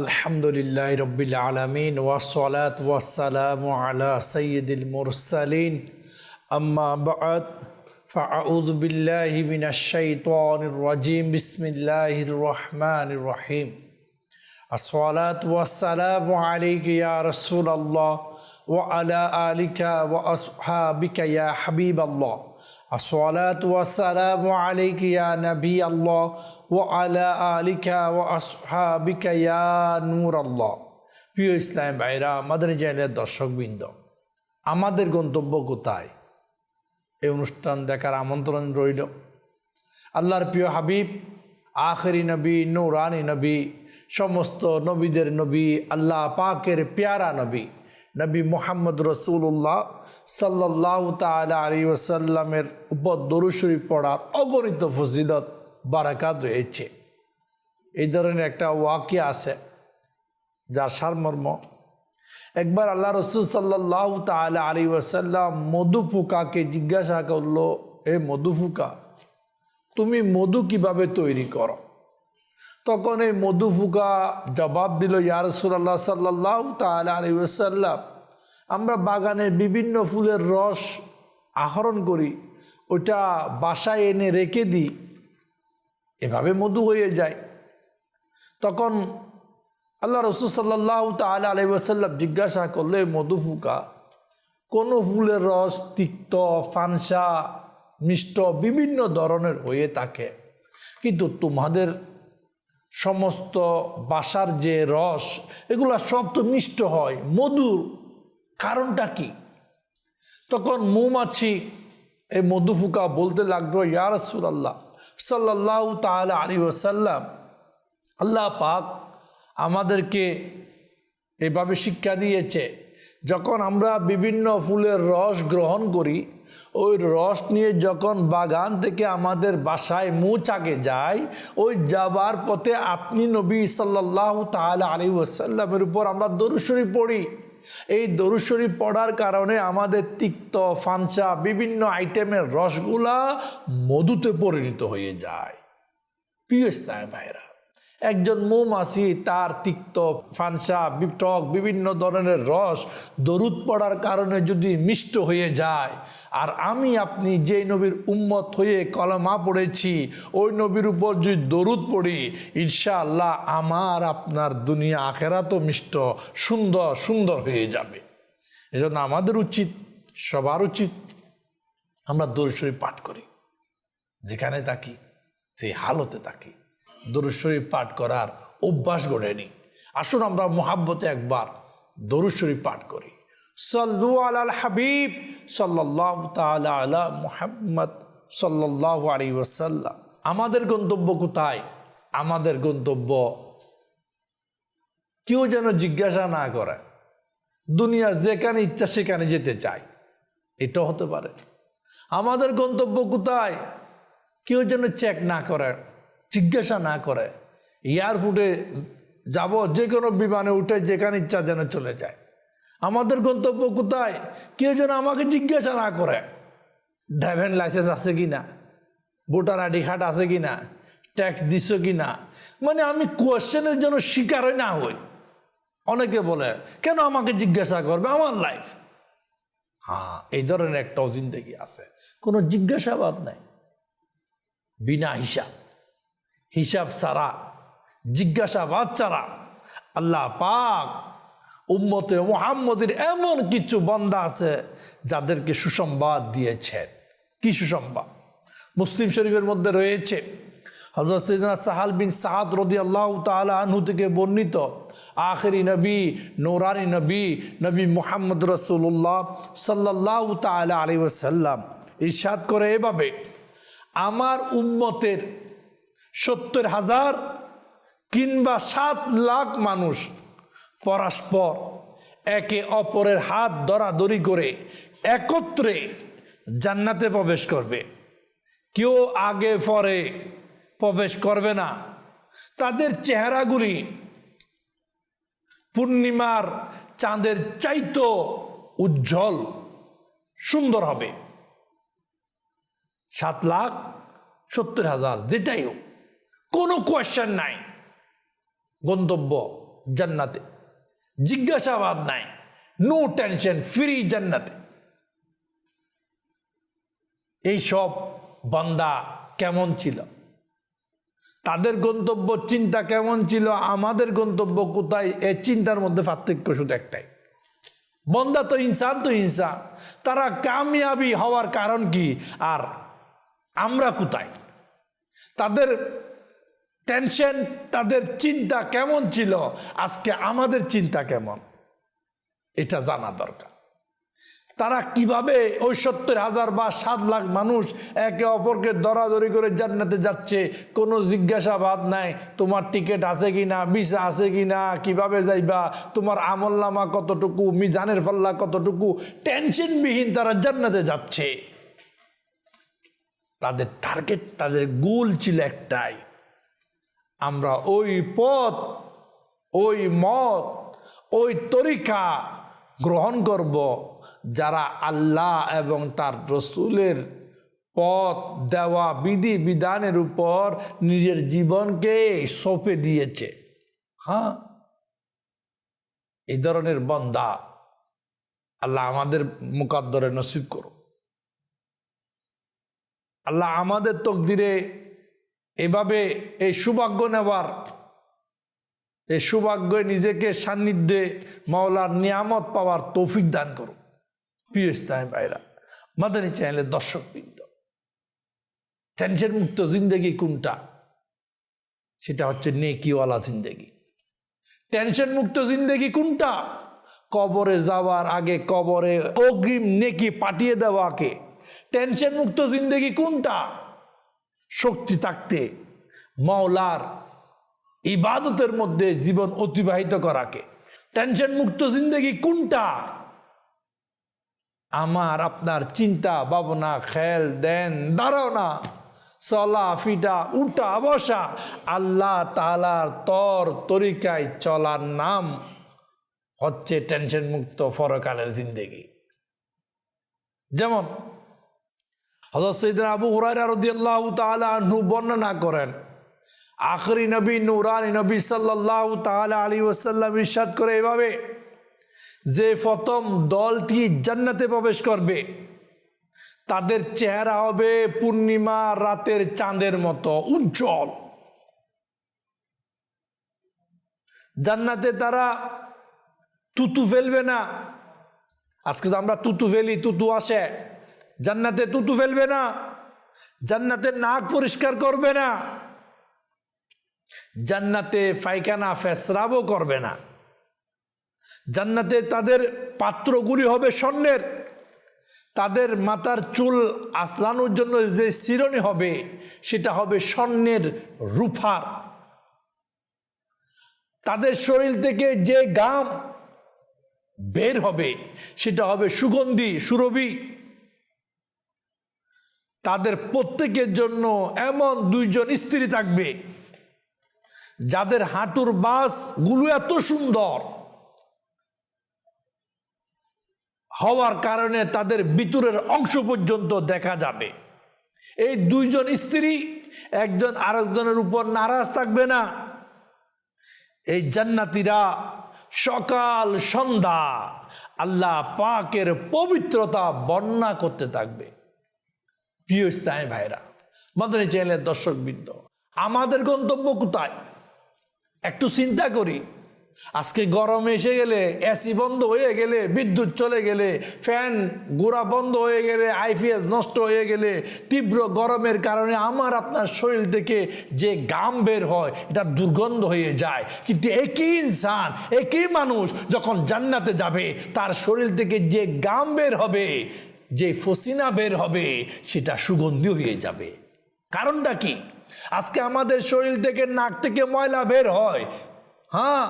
আলহামদুলিল্লাহ রবিল আলমিন ওয়াসলাত ওয়াসালাম আলা সৈয়দুল মুরসালিন আম্মা বাদ فأعوذ بالله من الشيطان الرجيم بسم الله الرحمن الرحيم الصلاة والسلام عليك يا رسول الله وعلى آلك وأصحابك يا حبيب الله দর্শক বৃন্দ ও আলা ও ইসলাম ভাইরা আমাদের গন্তব্য কোথায়? এই অনুষ্ঠান দেখার আমন্ত্রণ রইল। আল্লাহর প্রিয় হাবিব, আখরি নবী, নৌরানি নবী, সমস্ত নবীদের নবী, আল্লাহ পাকের পেয়ারা নবী নবী মোহাম্মদ রসুল্লাহ সাল্লাহ তালা আলী ওসাল্লামের উপর দরুশরী পড়ার অগণিত ফজিলত, বারাকাত রয়েছে। এই ধরনের একটা ওয়াকি আছে, যার সারমর্ম, একবার আল্লাহ রসুল সাল্লাহ তালা আলী ওসাল্লাম মধু ফুকাকে জিজ্ঞাসা করল এ মধু ফুকা, তুমি মধু কীভাবে তৈরি করো? তখন এই মধু ফুকা জবাব দিল ইয়ারসুল্লাহ সাল্লাহ তালা আলী ওসাল্লাম আমরা বাগানে বিভিন্ন ফুলের রস আহরণ করি, ওটা বাসায় এনে রেখে দিই, এভাবে মধু হয়ে যায়। তখন আল্লাহ রসুল সাল্লাহ তালা আলি ওসাল্লাম জিজ্ঞাসা করলে মধু ফুকা কোনো ফুলের রস তিক্ত, ফানসা, মিষ্ট, বিভিন্ন ধরনের হয়ে থাকে, কিন্তু তোমাদের সমস্ত বাসার যে রস, এগুলা সব তো মিষ্ট হয়। মধুর কারণটা কি? তখন মৌমাছি এই মধু ফুকা বলতে লাগল, ইয়া আল্লাহ সাল্লাহ তালা আলী ওসাল্লাম আল্লাহ পাক আমাদেরকে এভাবে শিক্ষা দিয়েছে, যখন আমরা বিভিন্ন ফুলের রস গ্রহণ করি ওই রস নিয়ে যখন বাগান থেকে আমাদের বাসায় মুচাকে যায়, ওই যাবার পথে আপনি নবী সাল্লাহ তাহলে আলী ওসাল্লামের উপর আমরা দরুশরী পড়ি। এই দরুশরী পড়ার কারণে আমাদের তিক্ত ফানসা বিভিন্ন আইটেমের রসগুলা মধুতে পরিণত হয়ে যায়। প্রিয় স্নায় ভাইরা একজন মৌমাছি তার তিক্ত ফানসা টক বিভিন্ন ধরনের রস দরুদ পড়ার কারণে যদি মিষ্ট হয়ে যায় আর আমি আপনি যে নবীর উম্মত হয়ে কলমা পড়েছি, ওই নবীর উপর যদি দরুদ পড়ি, ইনশাআল্লাহ আমার আপনার দুনিয়া আখেরা তো মিষ্ট, সুন্দর সুন্দর হয়ে যাবে। এজন্য আমাদের উচিত, সবার উচিত আমরা দরুদ পাঠ করি। যেখানে থাকি, সেই হালতে থাকি। দরুদ পাঠ করার অভ্যাস গড়ে নিই। আসুন আমরা মোহাব্বতে একবার দরুদ শরীফ পাঠ করি। সল্লু আল হাবিব সাল্লাহ তালা আলা মোহাম্মদ সাল্লাহ আলী ওসাল্লাম আমাদের গন্তব্য কোথায়? আমাদের গন্তব্য কেউ যেন জিজ্ঞাসা না করে। দুনিয়ার যেখানে ইচ্ছা সেখানে যেতে চায়। এটা হতে পারে। আমাদের গন্তব্য কোথায়? কেউ যেন চেক না করে, জিজ্ঞাসা না করে। এয়ারপোর্টে যাব যে কোনো বিমানে উঠে যেখানে ইচ্ছা যেন চলে যায়। আমাদের গন্তব্য কোথায়? কেউ যেন আমাকে জিজ্ঞাসা না করে। ড্রাইভিং লাইসেন্স আছে কি না? ভোটার আইডি কার্ড আছে কি না? ট্যাক্স দিছ কি না? মানে আমি কোয়েশ্চেনের জন্য শিকার না হই। অনেকে বলে, কেন আমাকে জিজ্ঞাসা করবে আমার লাইফ হ্যাঁ এই ধরনের একটা অজিন্দগি আছে। কোনো জিজ্ঞাসাবাদ নাই। বিনা হিসাব। হিসাব ছাড়া, জিজ্ঞাসাবাদ ছাড়া আল্লাহ পাক উম্মতে মোহাম্মদের এমন কিছু বন্দা আছে যাদেরকে সুসংবাদ দিয়েছেন। কি সুসংবাদ? মুসলিম শরীফের মধ্যে রয়েছে হজরত সাহাল বিন সাহাদ রদি আল্লাহ তালা আনহু থেকে বর্ণিত, আখরি নবী, নৌরানি নবী নবী মোহাম্মদ রসুল্লাহ সাল্লাহ তালা আলী ওসাল্লাম ইরশাদ করে এভাবে, আমার উম্মতের সত্তর হাজার কিংবা সাত লাখ মানুষ পরস্পর একে অপরের হাত দরাদরি করে একত্রে জান্নাতে প্রবেশ করবে। কেউ আগে পরে প্রবেশ করবে না। তাদের চেহারাগুলি পূর্ণিমার চাঁদের চাইতো উজ্জ্বল, সুন্দর হবে। সাত লাখ সত্তর হাজার, যেটাই হোক, কোনো কোয়েশ্চেন নাই। গন্তব্য জান্নাতে। জিজ্ঞাসাবাদ নাই। নো টেনশন ফ্রি জান্নাতে। এই সব বান্দা কেমন ছিল? তাদের গন্তব্য চিন্তা কেমন ছিল? আমাদের গন্তব্য কোথায়? এই চিন্তার মধ্যে পার্থক্য শুধু একটাই। বন্দা তো ইনসান তো ইনসান। তারা কামিয়াবি হওয়ার কারণ কি? আর আমরা কোথায়? তাদের টেনশন তাদের চিন্তা কেমন ছিল? আজকে আমাদের চিন্তা কেমন? এটা জানা দরকার। তারা কীভাবে ওই সত্তর হাজার বা সাত লাখ মানুষ একে অপরকে দরাদরি করে জান্নাতে যাচ্ছে, কোনো জিজ্ঞাসাবাদ নাই, তোমার টিকিট আছে কি না ভিসা আছে কি না কীভাবে যাইবা, তোমার আমল নামা কতটুকু, মিজানের পাল্লা কতটুকু টেনশনবিহীন তারা জান্নাতে যাচ্ছে। তাদের টার্গেট তাদের গোল ছিল একটাই আমরা ওই পথ, ওই মত, ওই তরিকা গ্রহণ করব যারা আল্লাহ এবং তার রসুলের পথ, দেওয়া বিধি, বিধানের উপর নিজের জীবনকে সঁপে দিয়েছে। হ্যাঁ? এই ধরনের বন্দা আল্লাহ আমাদের মুকাদ্দরে নসিব করো আল্লাহ আমাদের তকদিরে এভাবে এই সৌভাগ্য নেওয়ার, এই সৌভাগ্যে নিজেকে সান্নিধ্যে মাওলার নিয়ামত পাওয়ার তৌফিক দান করো প্রিয় ইসলাম ভাইরা মাদানী চ্যানেলের দর্শকবৃন্দ, টেনশন মুক্ত জিন্দগি কোনটা? সেটা হচ্ছে নেকিওয়ালা জিন্দগি। টেনশন মুক্ত জিন্দগি কোনটা? কবরে যাওয়ার আগে কবরে অগ্রিম নেকি পাঠিয়ে দেওয়াকে। টেনশন মুক্ত জিন্দগি কোনটা? শক্তি থাকতে মাওলার ইবাদতের মধ্যে জীবন অতিবাহিত করাকে। টেনশন মুক্ত জিন্দগি কোনটা? আমার, আপনার চিন্তা, ভাবনা খেল দেন ধারণা, চলা, ফিটা, উঠা, বসা, আল্লাহ তালার তর তরিকায় চলার নাম হচ্ছে টেনশন মুক্ত ফরকালের জিন্দেগি। যেমন হজরত সৈদিন আবু হুরাইরা রদিয়াল্লাহ আনহু বর্ণনা করেন। আখরি নবী নুরানি নবী সাল্লাল্লাহু তাআলা আলী ওসাল্লাম ইরশাদ করে এভাবে, যে প্রথম দলটি জান্নাতে প্রবেশ করবে, তাদের চেহারা হবে পূর্ণিমা রাতের চাঁদের মতো, উজ্জ্বল। জান্নাতে তারা তুতু ফেলবে না। আজকে তো আমরা তুতু ফেলি, তুতু আসে। জান্নাতে তুতু ফেলবে না, জান্নাতে নাক পরিষ্কার করবে না, জান্নাতে পায়খানা ফেসরাবও করবে না। জান্নাতে তাদের পাত্রগুলি হবে স্বর্ণের, তাদের মাথার চুল আসলানোর জন্য যে শিরনি হবে, সেটা হবে স্বর্ণের রূফার তাদের শরীর থেকে যে গাম বের হবে, সেটা হবে সুগন্ধি, সুরভি। তাদের প্রত্যেকের জন্য এমন দুইজন স্ত্রী থাকবে, যাদের হাঁটুর বাসগুলো এত সুন্দর হওয়ার কারণে তাদের ভিতরের অংশ পর্যন্ত দেখা যাবে। এই দুইজন স্ত্রী, একজন আরেকজনের উপর নারাজ থাকবে না। এই জান্নাতিরা সকাল সন্ধ্যা আল্লাহ পাকের পবিত্রতা বর্ণনা করতে থাকবে। প্রিয় ইসলামী ভাইরা মাদানী চ্যানেলের দর্শকবৃন্দ, আমাদের গন্তব্য কোথায়? একটু চিন্তা করি। আজকে গরম এসে গেলে এসি বন্ধ হয়ে গেলে, বিদ্যুৎ চলে গেলে, ফ্যান গোড়া বন্ধ হয়ে গেলে আইপিএস নষ্ট হয়ে গেলে, তীব্র গরমের কারণে আমার আপনার শরীর থেকে যে গাম বের হয়, এটা দুর্গন্ধ হয়ে যায়। কিন্তু একই ইনসান, একই মানুষ যখন জান্নাতে যাবে, তার শরীর থেকে যে গাম বের হবে যে ফসিনা বের হবে, সেটা সুগন্ধি হয়ে যাবে। কারণটা কি? আজকে আমাদের শরীর থেকে নাক থেকে ময়লা বের হয়। হ্যাঁ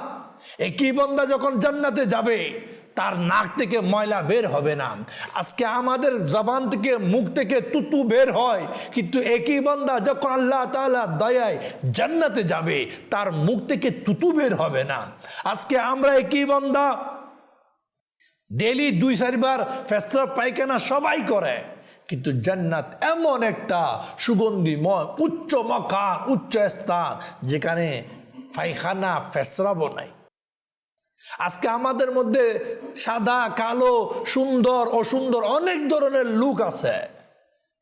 একই বন্দা যখন জান্নাতে যাবে, তার নাক থেকে ময়লা বের হবে না। আজকে আমাদের জবান থেকে মুখ থেকে তুতু বের হয়, কিন্তু একই বন্দা যখন আল্লাহ তাআলা দয়ায় জান্নাতে যাবে, তার মুখ থেকে তুতু বের হবে না। আজকে আমরা একই বন্দা ডেলি দুই, চারিবার ফেসরা পায়খানা সবাই করে। কিন্তু জান্নাত এমন একটা সুগন্ধিময় উচ্চ মকান, উচ্চ স্থান, যেখানে পায়খানা ফেসরাবো নাই আজকে আমাদের মধ্যে সাদা, কালো, সুন্দর, অসুন্দর অনেক ধরনের লুক আছে।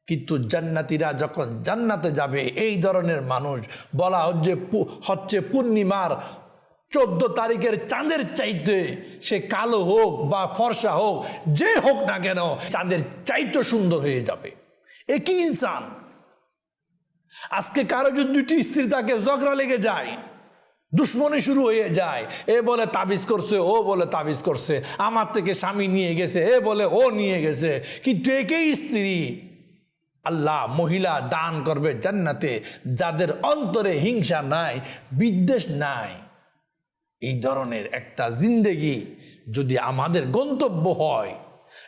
কিন্তু জান্নাতিরা যখন জান্নাতে যাবে, এই ধরনের মানুষ বলা হচ্ছে হচ্ছে পূর্ণিমার চোদ্দ তারিখের চাঁদের চাইতে সে কালো হোক বা ফর্সা হোক, যে হোক না কেন চাঁদের চাইতে সুন্দর হয়ে যাবে। একই ইনসান। আজকে কারও যদি দুটি স্ত্রী তাকে ঝগড়া লেগে যায়, দুশ্মনী শুরু হয়ে যায়, এ বলে তাবিজ করছে, ও বলে তাবিজ করছে, আমার থেকে স্বামী নিয়ে গেছে, এ বলে ও নিয়ে গেছে, কিন্তু একেই স্ত্রী আল্লাহ মহিলা দান করবে জান্নাতে, যাদের অন্তরে হিংসা নাই, বিদ্বেষ নাই। এই ধরনের একটা জিন্দেগি যদি আমাদের গন্তব্য হয়,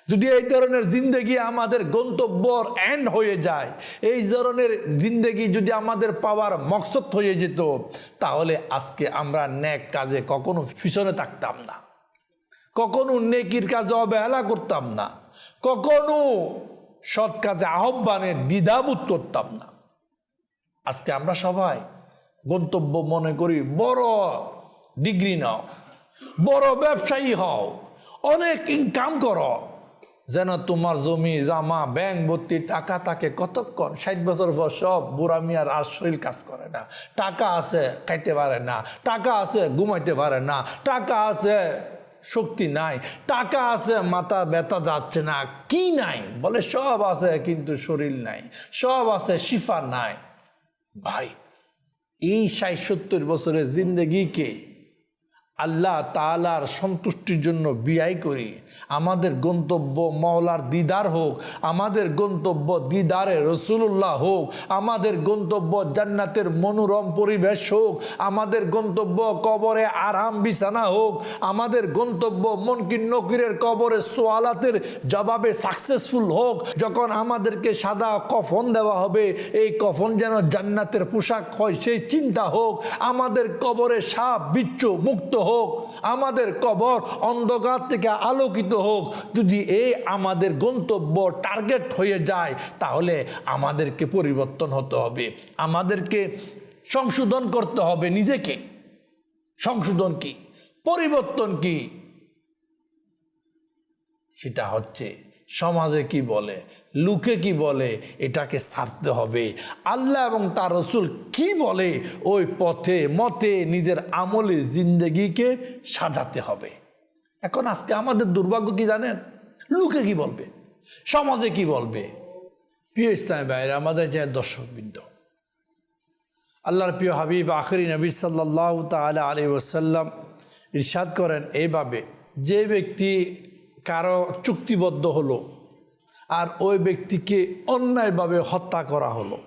যদি এই ধরনের জিন্দেগি আমাদের গন্তব্যর এন্ড হয়ে যায়, এই ধরনের জিন্দেগি যদি আমাদের পাওয়ার মকসদ হয়ে যেত, তাহলে আজকে আমরা ন্যাক কাজে কখনো পিছনে থাকতাম না। কখনো নেকির কাজে অবহেলা করতাম না। কখনো সৎ কাজে আহ্বানে দ্বিধাবোধ করতাম না। আজকে আমরা সবাই গন্তব্য মনে করি বড় ডিগ্রি নাও। বড় ব্যবসায়ী হও। অনেক ইনকাম করো। যেন তোমার জমি, জামা, ব্যাংক, ভর্তি, টাকা থাকে কতক্ষণ? ষাট বছর পর সব বুড়া মিয়ার আর শরীর কাজ করে না। টাকা আছে, খাইতে পারে না। টাকা আছে, ঘুমাইতে পারে না। টাকা আছে, শক্তি নাই। টাকা আছে, মাথা ব্যথা যাচ্ছে না। কি নাই? বলে সব আছে, কিন্তু শরীর নাই। সব আছে, শিফা নাই। ভাই, এই ষাট সত্তর বছরের জিন্দগিকে আল্লাহ তালার সন্তুষ্টির জন্য বিয়াই করি। আমাদের গন্তব্য মওলার দিদার হোক, আমাদের গন্তব্য দিদারে রসুল্লাহ হোক, আমাদের গন্তব্য জান্নাতের মনোরম পরিবেশ হোক, আমাদের গন্তব্য কবরে আরাম বিছানা হোক, আমাদের গন্তব্য মনকির নকিরের কবরে সোয়ালাতের জবাবে সাকসেসফুল হোক, যখন আমাদেরকে সাদা কফন দেওয়া হবে, এই কফন যেন জান্নাতের পোশাক হয় সেই চিন্তা হোক, আমাদের কবরে সাপ, বিচ্ছু, মুক্ত হোক, আমাদের কবর অন্ধকার থেকে আলোকিত হোক, যদি এই আমাদের গন্তব্য টার্গেট হয়ে যায়, তাহলে আমাদেরকে পরিবর্তন হতে হবে। আমাদেরকে সংশোধন করতে হবে নিজেকে। সংশোধন কি? পরিবর্তন কি? সেটা হচ্ছে সমাজে কি বলে? লুকে কি বলে? এটাকে সারতে হবে। আল্লাহ এবং তার রসুল কি বলে? ওই পথে, মতে নিজের আমলে জিন্দগিকে সাজাতে হবে। এখন আজকে আমাদের দুর্ভাগ্য কি জানেন? লুকে কি বলবে? সমাজে কি বলবে? প্রিয় ইসলামের বাইরে আমাদের যে দর্শকবৃন্দ, আল্লাহর প্রিয় হাবিব, আখরি নবী সাল্লাহ তালা আলী ওসাল্লাম ইরশাদ করেন এইভাবে যে ব্যক্তি কারও চুক্তিবদ্ধ হলো আর ওই ব্যক্তিকে অন্যায়ভাবে হত্যা করা হলো।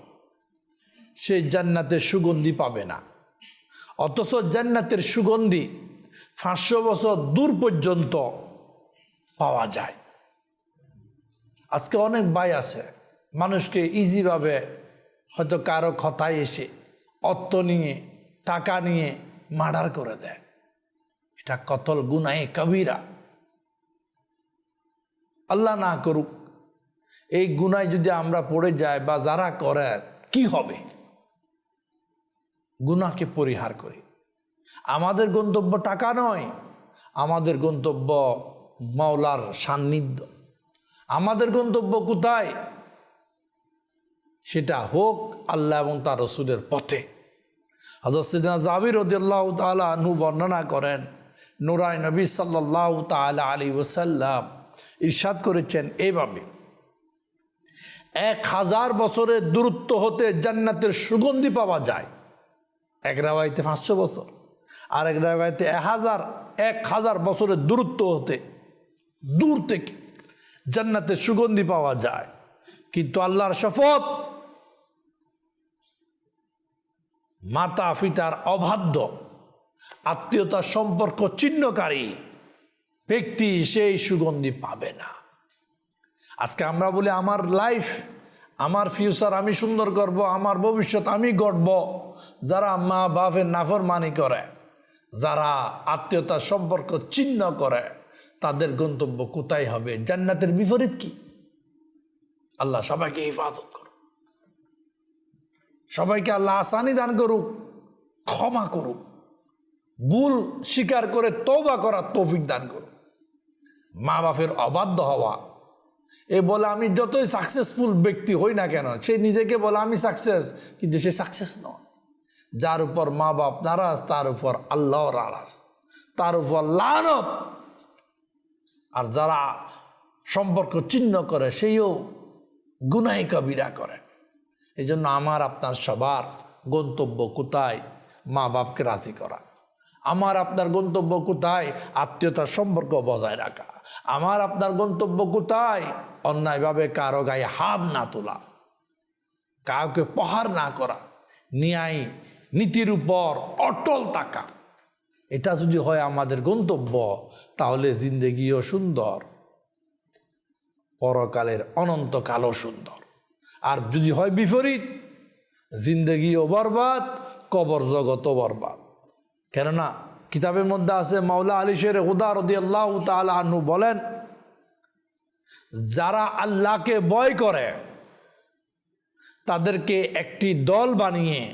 সে জান্নাতের সুগন্ধি পাবে না। অথচ জান্নাতের সুগন্ধি পাঁচশো বছর দূর পর্যন্ত পাওয়া যায়। আজকে অনেক ভাই আছে, মানুষকে ইজিভাবে হয়তো কারও কথায় এসে অর্থ নিয়ে, টাকা নিয়ে মার্ডার করে দেয়। এটা কতল গুনায়ে কবিরা। আল্লাহ না করুক এই গুনায় যদি আমরা পড়ে যাই বা যারা করে, কি হবে? গুনাকে পরিহার করি। আমাদের গন্তব্য টাকা নয়, আমাদের গন্তব্য মাওলার সান্নিধ্য। আমাদের গন্তব্য কোথায়? সেটা হোক আল্লাহ এবং তার রসুলের পথে। হজরত সিদ্দিনা জাবির রদিয়াল্লাহ তালা বর্ণনা করেন নুরাই নবী সাল্লাহ তালা আলী ওসাল্লাম ইরশাদ করেছেন এইভাবে এক হাজার বছরের দূরত্ব হতে জান্নাতের সুগন্ধি পাওয়া যায়। এক রাবাইতে পাঁচশো বছর, আর এক রাবাইতে এক হাজার এক হাজার বছরের দূরত্ব হতে দূর থেকে জান্নাতের সুগন্ধি পাওয়া যায়। কিন্তু আল্লাহর শপথ মাতা পিতার অবাধ্য, আত্মীয়তার সম্পর্ক চিহ্নকারী ব্যক্তি সেই সুগন্ধি পাবে না। আজকে আমরা বলি আমার লাইফ আমার ফিউচার আমি সুন্দর করব, আমার ভবিষ্যৎ আমি গড়ব। যারা মা বাপের নাফর মানি করে, যারা আত্মীয়তার সম্পর্ক চিহ্ন করে, তাদের গন্তব্য কোথায় হবে? জান্নাতের বিপরীত কি? আল্লাহ সবাইকে হেফাজত করুক। সবাইকে আল্লাহ আসানি দান করুক, ক্ষমা করুক। ভুল স্বীকার করে তৌবা করার তৌফিক দান করুক। মা বাপের অবাধ্য হওয়া এ বলে, আমি যতই সাকসেসফুল ব্যক্তি হই না কেন, সে নিজেকে বলে, আমি সাকসেস কিন্তু সে সাকসেস নয়। যার উপর মা বাপ নারাজ, তার উপর আল্লাহ নারাজ তার উপর লানত। আর যারা সম্পর্ক চিহ্ন করে সেইও গুনাই কবিরা করে। এই জন্য আমার, আপনার সবার গন্তব্য কোথায়? মা বাপকে রাজি করা। আমার, আপনার গন্তব্য কোথায়? আত্মীয়তার সম্পর্ক বজায় রাখা। আমার, আপনার গন্তব্য কোথায়? অন্যায়ভাবে কারও গায়ে হাত না তোলা, কাউকে প্রহার না করা, ন্যায় নীতির উপর অটল তাকা এটা যদি হয় আমাদের গন্তব্য, তাহলে জিন্দেগিও সুন্দর, পরকালের অনন্তকালও সুন্দর। আর যদি হয় বিপরীত, জিন্দেগিও বরবাদ, কবর জগতও বরবাদ। কেননা, কিতাবের মধ্যে আছে, মাওলা আলী শের হুদা আল্লাহ তালু বলেন যারা আল্লাহকে বয় করে, তাদেরকে একটি দল বানিয়ে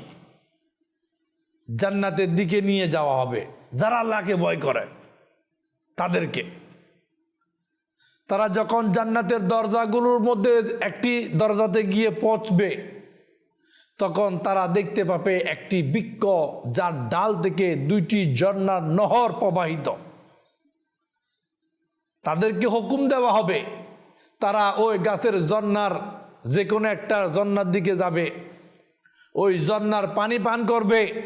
জান্নাতের দিকে নিয়ে যাওয়া হবে। যারা আল্লাহকে ভয় করে, তাদেরকে। তারা যখন জান্নাতের দরজাগুলোর মধ্যে একটি দরজাতে গিয়ে পৌঁছবে, তখন তারা দেখতে পাবে একটি বৃক্ষ যার ডাল থেকে দুইটি ঝর্ণার নহর প্রবাহিত। তাদেরকে হুকুম দেওয়া হবে তারা ওই গাছের জন্নার যে কোনো একটা জন্নার দিকে যাবে। ওই জন্নার পানি পান করবে।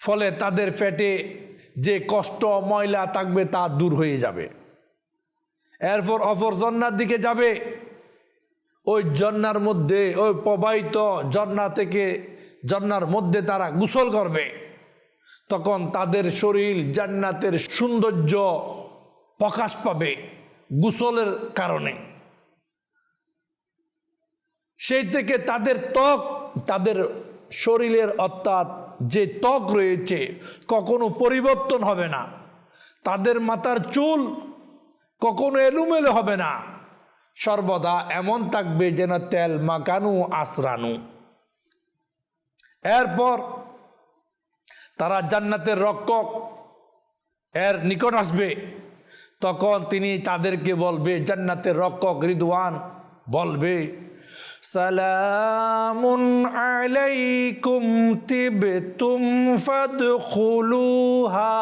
ফলে তাদের পেটে যে কষ্ট, ময়লা থাকবে তা দূর হয়ে যাবে। এরপর অপর জন্নার দিকে যাবে। ওই জন্নার মধ্যে, ওই প্রবাহিত জন্না থেকে জন্নার মধ্যে তারা গোসল করবে। তখন তাদের শরীর জান্নাতের সৌন্দর্য প্রকাশ পাবে। গোসলের কারণে। সেই থেকে তাদের ত্বক, তাদের শরীরের অর্থাৎ যে ত্বক রয়েছে, কখনো পরিবর্তন হবে না। তাদের মাথার চুল কখনো এলুমেলো হবে না। সর্বদা এমন থাকবে যেন তেল মাকানু আসরানু এরপর তারা জান্নাতের রক্ষক, এর নিকট আসবে। তখন তিনি তাদেরকে বলবে, জান্নাতের রক্ষক রিদওয়ান বলবে, সালামুন আলাইকুম তিবতুম ফাদখুলুহা।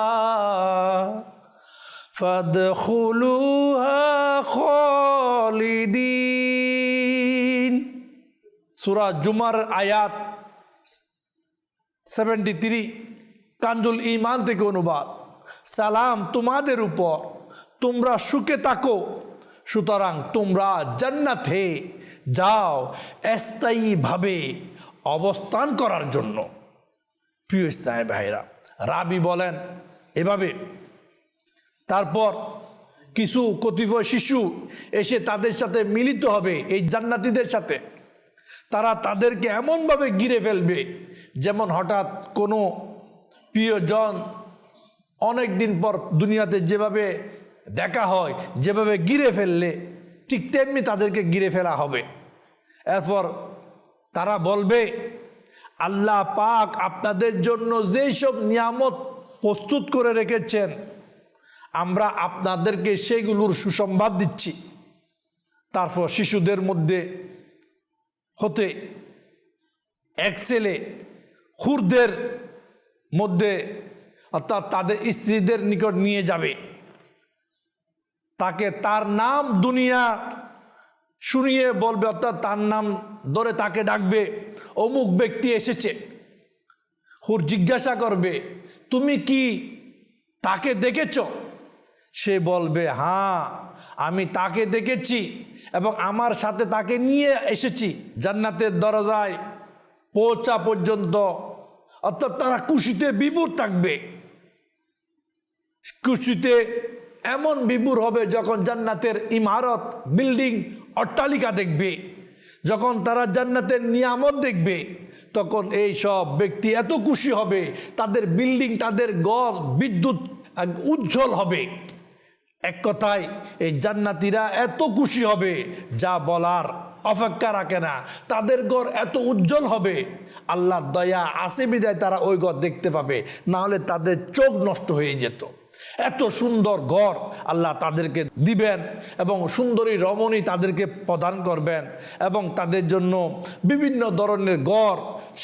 ফাদখুলুহা খালিদিন। সূরা জুমার আয়াত সেভেন্টি থ্রি কাঞ্জুল ইমান থেকে অনুবাদ। সালাম তোমাদের উপর। তোমরা সুখে থাকো। সুতরাং তোমরা জান্নাতে যাও স্থায়ীভাবে অবস্থান করার জন্য। প্রিয় স্থায়ী ভাইরা রাবি বলেন এভাবে। তারপর কিছু কতিপয় শিশু এসে তাদের সাথে মিলিত হবে এই জান্নাতিদের সাথে। তারা তাদেরকে এমনভাবে গিরে ফেলবে, যেমন হঠাৎ কোনো প্রিয়জন অনেক দিন পর দুনিয়াতে যেভাবে দেখা হয়, যেভাবে গিরে ফেললে, ঠিক তেমনি তাদেরকে গিরে ফেলা হবে। এরপর তারা বলবে, আল্লাহ পাক আপনাদের জন্য যেই সব নিয়ামত প্রস্তুত করে রেখেছেন, আমরা আপনাদেরকে সেগুলোর সুসংবাদ দিচ্ছি। তারপর শিশুদের মধ্যে হতে এক ছেলে হুরদের মধ্যে, অর্থাৎ তাদের স্ত্রীদের নিকট নিয়ে যাবে। তাকে তার নাম দুনিয়া শুনিয়ে বলবে, অর্থাৎ তার নাম ধরে তাকে ডাকবে, অমুক ব্যক্তি এসেছে। হুর জিজ্ঞাসা করবে, তুমি কি তাকে দেখেছ? সে বলবে হ্যাঁ আমি তাকে দেখেছি এবং আমার সাথে তাকে নিয়ে এসেছি জান্নাতের দরজায় পৌঁছা পর্যন্ত। অর্থাৎ তারা খুশিতে বিভোর থাকবে। খুশিতে এমন বিভোর হবে যখন জান্নাতের ইমারত, বিল্ডিং, অট্টালিকা দেখবে। যখন তারা জান্নাতের নিয়ামত দেখবে, তখন এই সব ব্যক্তি এত খুশি হবে, তাদের বিল্ডিং, তাদের গড় বিদ্যুৎ উজ্জ্বল হবে। এক কথায়, এই জান্নাতিরা এত খুশি হবে, যা বলার অপেক্ষা রাখে না। তাদের গড় এত উজ্জ্বল হবে আল্লাহর দয়া আসে বিদায় তারা ওই ঘর দেখতে পাবে। না হলে তাদের চোখ নষ্ট হয়ে যেত। এত সুন্দর ঘর আল্লাহ তাদেরকে দিবেন এবং সুন্দরী রমণী তাদেরকে প্রদান করবেন এবং তাদের জন্য বিভিন্ন ধরনের ঘর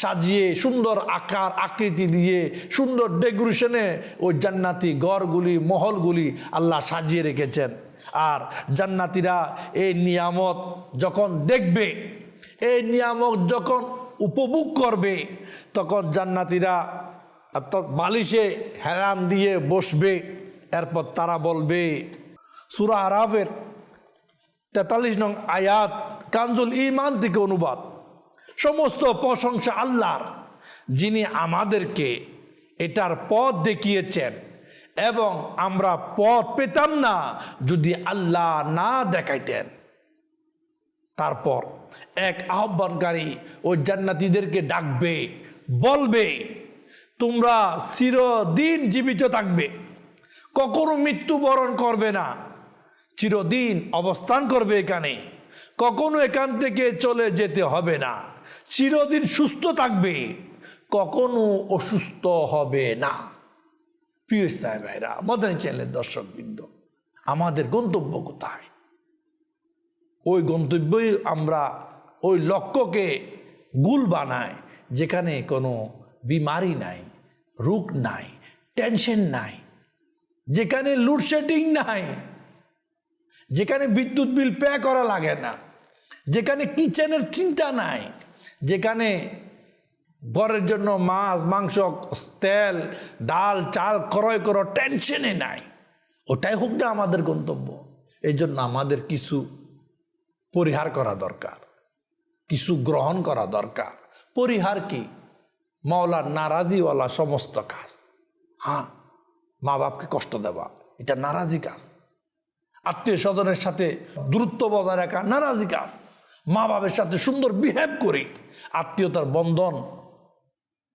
সাজিয়ে সুন্দর আকার, আকৃতি দিয়ে সুন্দর ডেকোরেশনে ওই জান্নাতি গড়গুলি মহলগুলি আল্লাহ সাজিয়ে রেখেছেন। আর জান্নাতিরা এই নিয়ামত যখন দেখবে, এই নিয়ামক যখন উপভোগ করবে, তখন জান্নাতিরা বালিশে হেরান দিয়ে বসবে। এরপর তারা বলবে, সুরা আরাফের তেতাল্লিশ নং আয়াত, কাঞ্জুল ইমান থেকে অনুবাদ। সমস্ত প্রশংসা আল্লাহর, যিনি আমাদেরকে এটার পথ দেখিয়েছেন এবং আমরা পথ পেতাম না যদি আল্লাহ না দেখাইতেন। তারপর এক আহ্বানকারী ওই জান্নাতিদেরকে ডাকবে, বলবে, তোমরা চিরদিন জীবিত থাকবে। কখনো মৃত্যুবরণ করবে না। চিরদিন অবস্থান করবে এখানে। কখনো এখান থেকে চলে যেতে হবে না। চিরদিন সুস্থ থাকবে। কখনো অসুস্থ হবে না। প্রিয় ইসলাম ভাইরা, মদনী চ্যানেলের দর্শকবৃন্দ, আমাদের গন্তব্য কোথায়? ওই গন্তব্যই আমরা ওই লক্ষ্যকে গুল বানাই যেখানে কোনো বিমারি নাই রোগ নাই, টেনশন নাই, যেখানে লোডশেডিং নাই, যেখানে বিদ্যুৎ বিল পে করা লাগে না, যেখানে কিচেনের চিন্তা নাই, যেখানে ঘরের জন্য মাছ, মাংস, তেল, ডাল, চাল ক্রয় করো টেনশনে নাই। ওটাই হোক না আমাদের গন্তব্য। এই জন্য আমাদের কিছু পরিহার করা দরকার। কিছু গ্রহণ করা দরকার। পরিহার কি? মাওলার নারাজিওয়ালা সমস্ত কাজ। হ্যাঁ মা বাপকে কষ্ট দেওয়া, এটা নারাজি কাজ। আত্মীয় স্বজনের সাথে দূরত্ব বজায় রাখা, নারাজি কাজ। মা বাবার সাথে সুন্দর বিহেভ করি। আত্মীয়তার বন্ধন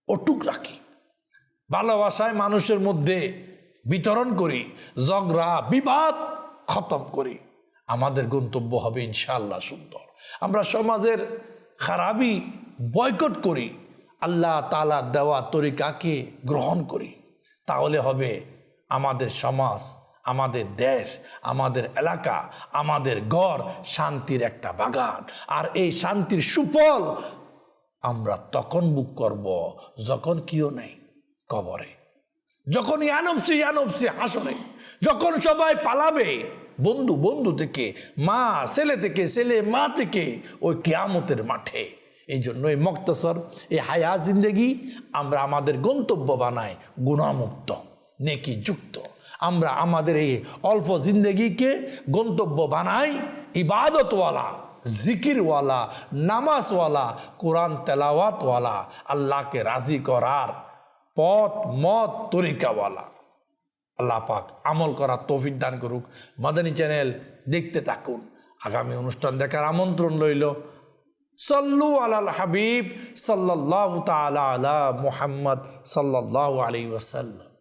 অটুক রাখি। ভালোবাসায় মানুষের মধ্যে বিতরণ করি। ঝগড়া, বিবাদ খতম করি। আমাদের গন্তব্য হবে ইনশাআল্লাহ সুন্দর। আমরা সমাজের খারাপই বয়কট করি, আল্লাহ তালা দেওয়া তরিকাকে গ্রহণ করি। তাহলে হবে আমাদের সমাজ, আমাদের দেশ, আমাদের এলাকা, আমাদের গড় শান্তির একটা বাগান। আর এই শান্তির সুফল আমরা তখন বুক করব যখন কেউ নেই কবরে। যখন ইয়ানবসি ইয়ানবসি হাসরে। যখন সবাই পালাবে বন্ধু বন্ধু থেকে, মা, ছেলে থেকে, ছেলে, মা থেকে ওই কেয়ামতের মাঠে। এই জন্য এই মক্তসর, এই হায়া জিন্দেগি আমরা আমাদের গন্তব্য বানাই গুণামুক্ত, নেকি যুক্ত। আমরা আমাদের এই অল্প জিন্দেগিকে গন্তব্য বানাই ইবাদতওয়ালা, জিকিরওয়ালা, নামাজওয়ালা, কোরআন তেলাওয়াতওয়ালা, আল্লাহকে রাজি করার পথ, মত, তরিকাওয়ালা। আল্লাহ পাক আমল করার তৌফিক দান করুক। মাদানী চ্যানেল দেখতে থাকুন। আগামী অনুষ্ঠান দেখার আমন্ত্রণ রইল। সল্লু আলাল হাবিব সাল্লাহ তালা আলা মুহাম্মদ সাল্লাহ আলী ওসাল্লাম